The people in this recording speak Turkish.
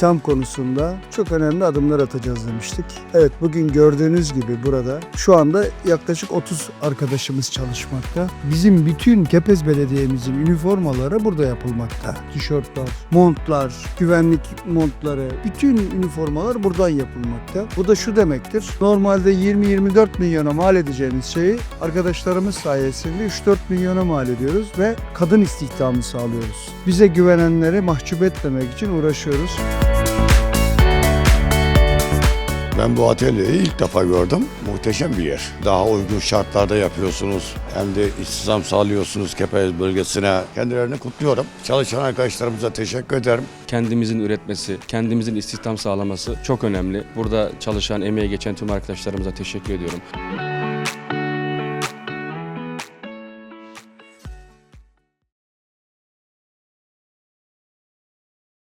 istihdam konusunda çok önemli adımlar atacağız demiştik. Evet bugün gördüğünüz gibi burada şu anda yaklaşık 30 arkadaşımız çalışmakta. Bizim bütün Kepez Belediye'mizin üniformaları burada yapılmakta. Tişörtler, montlar, güvenlik montları, bütün üniformalar buradan yapılmakta. Bu da şu demektir. Normalde 20-24 milyona mal edeceğimiz şeyi arkadaşlarımız sayesinde 3-4 milyona mal ediyoruz ve kadın istihdamı sağlıyoruz. Bize güvenenleri mahcup etmemek için uğraşıyoruz. Ben bu atölyeyi ilk defa gördüm. Muhteşem bir yer. Daha uygun şartlarda yapıyorsunuz. Hem de istihdam sağlıyorsunuz Kepez bölgesine. Kendilerini kutluyorum. Çalışan arkadaşlarımıza teşekkür ederim. kendimizin üretmesi, kendimizin istihdam sağlaması çok önemli. Burada çalışan, emeğe geçen tüm arkadaşlarımıza teşekkür ediyorum.